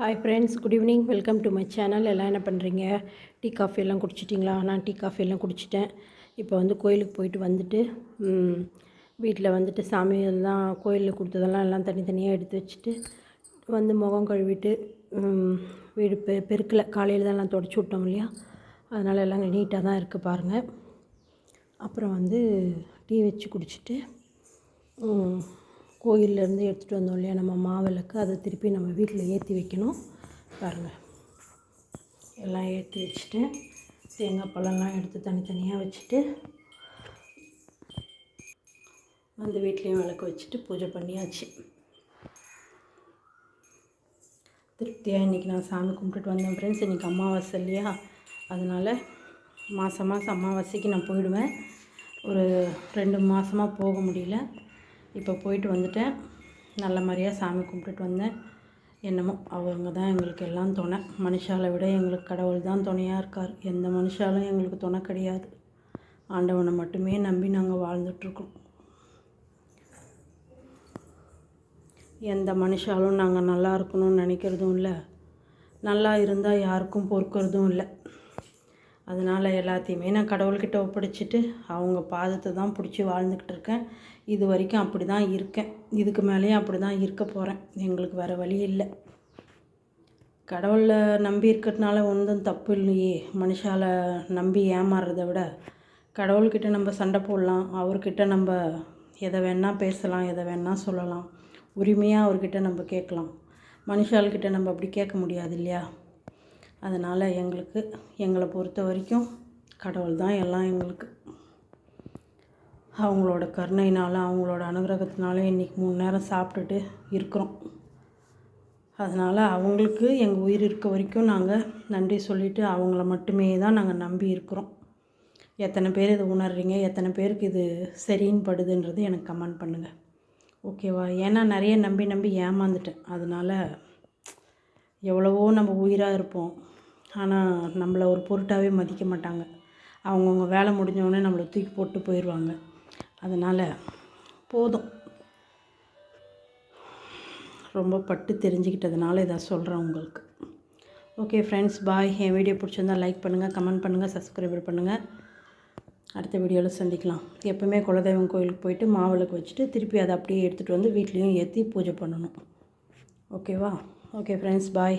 Hi friends good evening welcome to my channel எல்லாம் என்ன பண்ணுறீங்க டீ காஃபி எல்லாம் குடிச்சிட்டிங்களா? நான் டீ காஃபி எல்லாம் குடிச்சிட்டேன். இப்போ வந்து கோயிலுக்கு போயிட்டு வந்துட்டு வீட்டில் வந்துட்டு சாமி எல்லாம் கோயிலில் கொடுத்ததெல்லாம் எல்லாம் தனித்தனியாக எடுத்து வச்சுட்டு வந்து முகம் கழுவிட்டு வீடு பெ பெருக்கில் காலையில் தான் எல்லாம் தொடச்சி விட்டோம் இல்லையா? அதனால் எல்லாம் நீட்டாக தான் இருக்குது பாருங்கள் அப்புறம் வந்து டீ வச்சு குடிச்சிட்டு கோயிலேருந்து கோயில்லேருந்து எடுத்துகிட்டு வந்தோம் இல்லையா நம்ம மாவிளக்கு அதை திருப்பி நம்ம வீட்டில் ஏற்றி வைக்கணும். பாருங்கள் எல்லாம் ஏற்றி வச்சுட்டு தேங்காய் பழம்லாம் எடுத்து தனித்தனியாக வச்சுட்டு வந்து வீட்லேயும் விளக்கு வச்சுட்டு பூஜை பண்ணியாச்சு. திருப்தியாக இன்றைக்கி நான் சாமி கும்பிட்டுட்டு வந்தேன் ஃப்ரெண்ட்ஸ் இன்றைக்கி அமாவாசை இல்லையா? அதனால் மாதம் மாதம் அமாவாசைக்கு நான் போயிடுவேன். ஒரு ரெண்டு மாதமாக போக முடியல. இப்போ போயிட்டு வந்துட்டேன். நல்ல மாதிரியாக சாமி கும்பிட்டுட்டு வந்தேன். என்னமோ அவங்க தான் எங்களுக்கு எல்லாம் துணை. மனுஷாலை விட எங்களுக்கு கடவுள் தான் துணையாக இருக்கார். எந்த மனுஷாலும் எங்களுக்கு துணை கிடையாது. ஆண்டவனை மட்டுமே நம்பி நாங்கள் வாழ்ந்துட்டுருக்கோம். எந்த மனுஷாலும் நாங்கள் நல்லா இருக்கணும்னு நினைக்கிறதும் இல்லை. நல்லா இருந்தால் யாருக்கும் பொறுக்கிறதும் இல்லை. அதனால் எல்லாத்தையுமே நான் கடவுள்கிட்ட ஒப்படைச்சிட்டு அவங்க பாதத்தை தான் பிடிச்சி வாழ்ந்துக்கிட்டு இருக்கேன். இது வரைக்கும் அப்படி தான் இருக்கேன். இதுக்கு மேலேயும் அப்படி தான் இருக்க போகிறேன் எங்களுக்கு வேறு வழி இல்லை. கடவுளை நம்பி இருக்கிறதுனால ஒன்றும் தப்பு இல்லையே. மனுஷால நம்பி ஏமாறுறதை விட கடவுள்கிட்ட நம்ம சண்டை போடலாம். அவர்கிட்ட நம்ம எதை வேணால் பேசலாம் எதை வேணால் சொல்லலாம். உரிமையாக அவர்கிட்ட நம்ம கேட்கலாம். மனுஷால்கிட்ட நம்ம அப்படி கேட்க முடியாது இல்லையா? அதனால் எங்களுக்கு எங்களை பொறுத்த வரைக்கும் கடவுள் தான் எல்லாம் எங்களுக்கு. அவங்களோட கருணையினால் அவங்களோட அனுகிரகத்தினால இன்றைக்கி மூணு நேரம் சாப்பிட்டுட்டு இருக்கிறோம். அதனால் அவங்களுக்கு எங்கள் உயிர் இருக்க வரைக்கும் நாங்கள் நன்றி சொல்லிவிட்டு அவங்கள மட்டுமே தான் நாங்கள் நம்பி இருக்கிறோம். எத்தனை பேர் இது உணர்றீங்க? எத்தனை பேருக்கு இது சரின்னு படுதுன்றது எனக்கு கமெண்ட் பண்ணுங்கள் ஓகேவா? ஏன்னா நிறைய நம்பி நம்பி ஏமாந்துட்டேன். அதனால் எவ்வளவோ நம்ம உயிராக இருப்போம். ஆனால் நம்மளை ஒரு பொருட்டாகவே மதிக்க மாட்டாங்க. அவங்கவுங்க வேலை முடிஞ்சவொடனே நம்மளை தூக்கி போட்டு போயிடுவாங்க அதனால் போதும். ரொம்ப பட்டு தெரிஞ்சுக்கிட்டதுனால இதை சொல்கிறேன் உங்களுக்கு. ஓகே ஃப்ரெண்ட்ஸ் பாய் என் வீடியோ பிடிச்சிருந்தா லைக் பண்ணுங்கள் கமெண்ட் பண்ணுங்கள் சப்ஸ்கிரைபர் பண்ணுங்கள் அடுத்த வீடியோவில் சந்திக்கலாம். எப்போவுமே குலதெய்வம் கோயிலுக்கு போயிட்டு மாவிளக்கு வச்சுட்டு திருப்பி அதை அப்படியே எடுத்துகிட்டு வந்து வீட்லேயும் ஏற்றி பூஜை பண்ணணும். ஓகேவா? Okay friends bye.